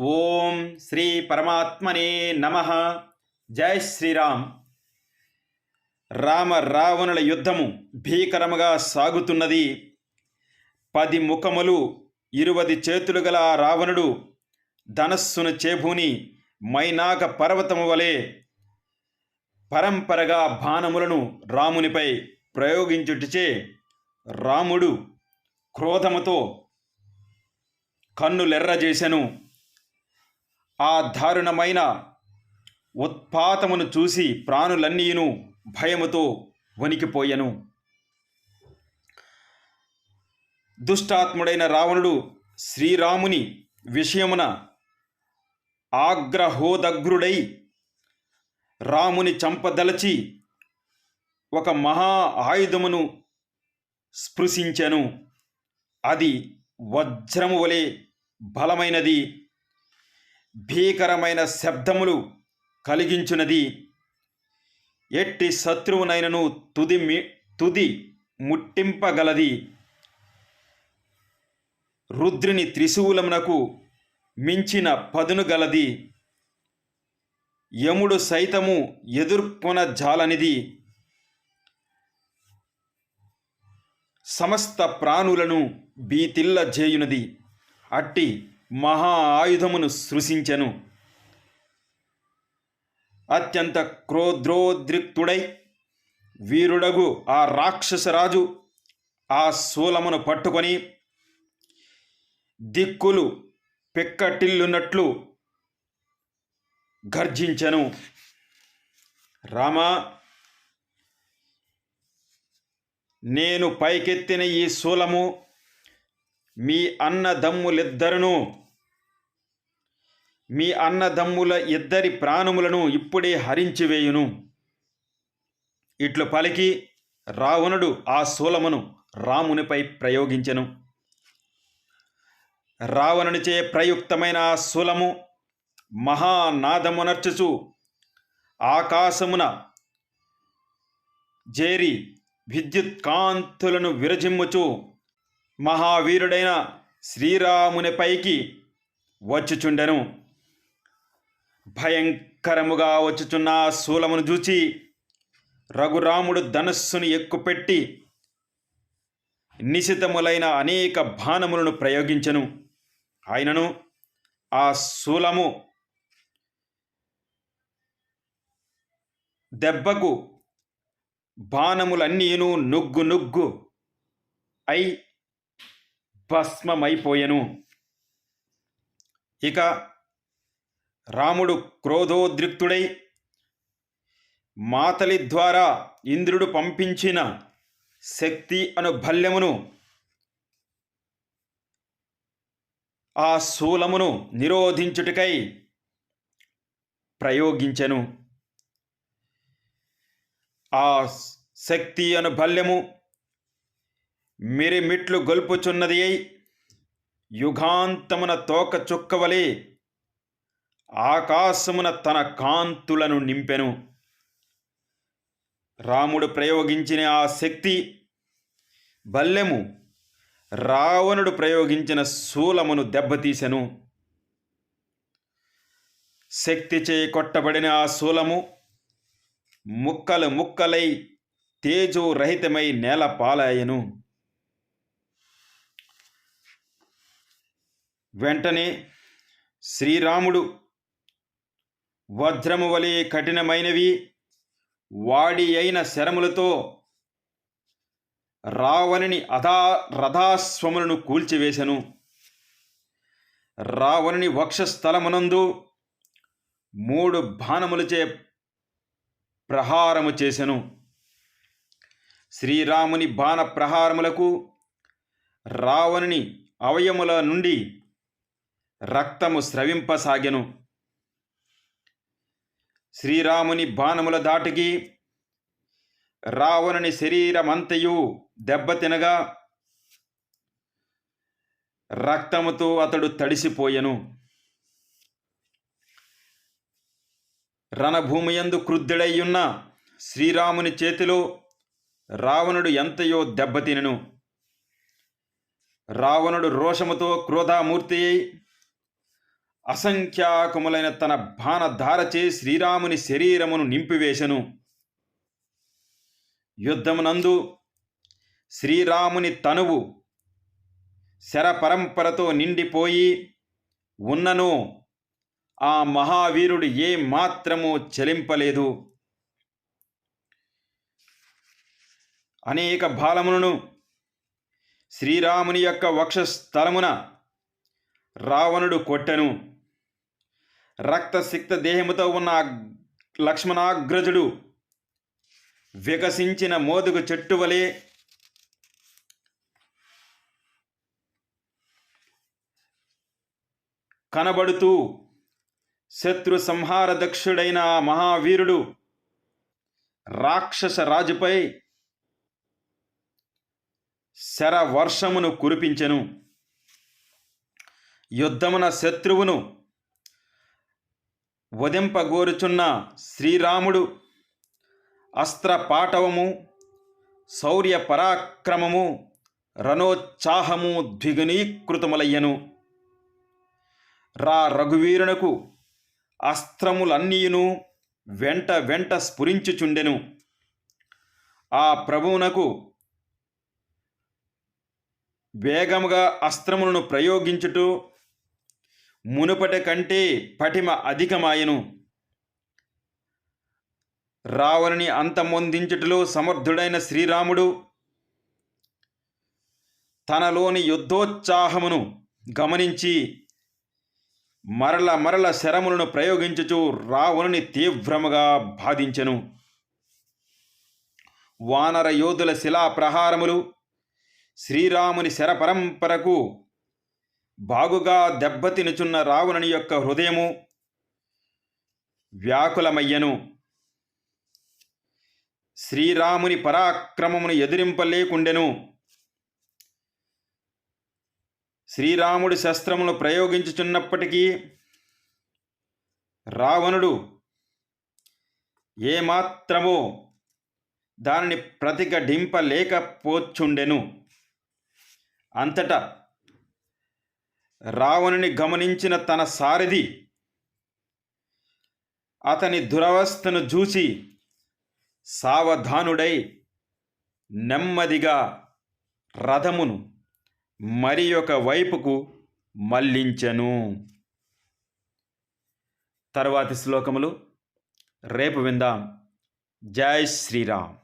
ఓం శ్రీ పరమాత్మనే నమ. జై శ్రీరామ్. రామ రావణుల యుద్ధము భీకరముగా సాగుతున్నది. పది ముఖములు ఇరువది చేతులు గల రావణుడు ధనస్సును చేభూని మైనాక పర్వతము వలె పరంపరగా బాణములను రామునిపై ప్రయోగించుటచే రాముడు క్రోధముతో కన్నులెర్రజేసెను. ఆ దారుణమైన ఉత్పాతమును చూసి ప్రాణులన్నీను భయముతో వణికిపోయెను. దుష్టాత్ముడైన రావణుడు శ్రీరాముని విషయమున ఆగ్రహోదగ్రుడై రాముని చంపదలచి ఒక మహా ఆయుధమును స్పృశించెను. అది వజ్రము వలె బలమైనది. భీకరమైన శబ్దములు కలిగించున్నది ఎట్టి శత్రువునైనను తుది మి తుది ముట్టింపగలది. రుద్రుని త్రిశూలమునకు మించిన పదును గలది. యముడు సైతము ఎదుర్కొన జాలనిది. సమస్త ప్రాణులను బీతిల్ల చేయునది అట్టి మహా ఆయుధమును సృశించెను. అత్యంత క్రోద్రోద్రిక్తుడై వీరుడగు ఆ రాక్షసరాజు ఆ శూలమును పట్టుకొని దిక్కులు పెక్కటిల్లున్నట్లు గర్జించెను. రామా నేను పైకెత్తిన ఈ శూలము మీ అన్నదమ్ములిద్దరును మీ అన్నదమ్ముల ఇద్దరి ప్రాణములను ఇప్పుడే హరించివేయును ఇట్లు పలికి రావణుడు ఆ శూలమును రామునిపై ప్రయోగించెను. రావణునిచే ప్రయుక్తమైన ఆ శూలము మహానాదమునర్చుచు ఆకాశమున జేరి విద్యుత్ కాంతులను విరజిమ్ముచు మహావీరుడైన శ్రీరామునిపైకి వచ్చుచుండెను. భయంకరముగా వచ్చుచున్న ఆ శూలమును చూచి రఘురాముడు ధనస్సును ఎక్కుపెట్టి నిశితములైన అనేక బాణములను ప్రయోగించెను. ఆయనను ఆ శూలము దెబ్బకు బాణములన్నీను నుగ్గు నుగ్గు అయి భస్మమైపోయెను. ఇక రాముడు క్రోధోద్రిక్తుడై మాతలి ద్వారా ఇంద్రుడు పంపించిన శక్తి అను భల్యమును ఆ శూలమును నిరోధించుటకై ప్రయోగించెను. ఆ శక్తి అను భల్యము మిరిమిట్లు గొల్పుచున్నది అయి యుగాంతమున తోక చుక్కవలే ఆకాశమున తన కాంతులను నింపెను. రాముడు ప్రయోగించిన ఆ శక్తి బల్లెము. రావణుడు ప్రయోగించిన శూలమును దెబ్బతీసెను. శక్తి చేయి కొట్టబడిన ఆ శూలము ముక్కలు ముక్కలై తేజోరహితమై నేల పాలాయను. వెంటనే శ్రీరాముడు వజ్రము వలె కఠినమైనవి వాడి అయిన శరములతో రావణుని అధా రథాస్వములను కూల్చివేశను. రావణుని వక్షస్థలమునందు మూడు బాణములచే ప్రహారము చేసెను. శ్రీరాముని బాణ ప్రహారములకు రావణుని అవయముల నుండి రక్తము స్రవింపసాగెను. శ్రీరాముని బాణముల దాటికి రావణుని శరీరమంతయు దెబ్బతినగా రక్తముతో అతడు తడిసిపోయెను. రణభూమియందు క్రుద్ధుడయ్యున్న శ్రీరాముని చేతిలో రావణుడు ఎంతయో దెబ్బతినెను రావణుడు రోషముతో క్రోధామూర్తి అయి అసంఖ్యాకములైన తన బాణధారచే శ్రీరాముని శరీరమును నింపివేశను. యుద్ధమునందు శ్రీరాముని తనువు శరపరంపరతో నిండిపోయి ఉన్నను ఆ మహావీరుడు ఏ మాత్రము చలింపలేదు. అనేక బాలములను శ్రీరాముని యొక్క వక్షస్థలమున రావణుడు కొట్టెను. రక్తసిక్త దేహముతో ఉన్న లక్ష్మణాగ్రజుడు వికసించిన మోదుగు చెట్టు వలె కనబడుతూ శత్రు సంహార దక్షుడైన మహావీరుడు రాక్షస రాజుపై శర వర్షమును కురిపించెను. యుద్ధమున శత్రువును వధింపగోరుచున్న శ్రీరాముడు అస్త్రపాటవము శౌర్య పరాక్రమము రణోత్సాహము ద్విగుణీకృతములయ్యను. రా రఘువీరునకు అస్త్రములన్నీయును వెంట వెంట స్ఫురించుచుండెను. ఆ ప్రభువునకు వేగముగా అస్త్రములను ప్రయోగించుటూ మునుపటి కంటే పటిమ అధికమాయను. రావణుని అంతమొందించుటలో సమర్థుడైన శ్రీరాముడు తనలోని యుద్ధోత్సాహమును గమనించి మరల మరల శరములను ప్రయోగించుచు రావణుని తీవ్రముగా బాధించెను. వానర యోధుల శిలా ప్రహారములు శ్రీరాముని శరపరంపరకు బాగుగా దెబ్బతినుచున్న రావణుని యొక్క హృదయము వ్యాకులమయ్యను. శ్రీరాముని పరాక్రమమును ఎదిరింపలేకుండెను. శ్రీరాముడి శస్త్రమును ప్రయోగించుచున్నప్పటికీ రావణుడు ఏమాత్రమో దానిని ప్రతిఘటింపలేకపోచుండెను. అంతటా రావణుని గమనించిన తన సారథి అతని దురవస్థను చూసి సావధానుడై నెమ్మదిగా రథమును మరి ఒక వైపుకు మళ్ళించెను. తరువాతి శ్లోకములు రేపు విందాం. జై శ్రీరామ్.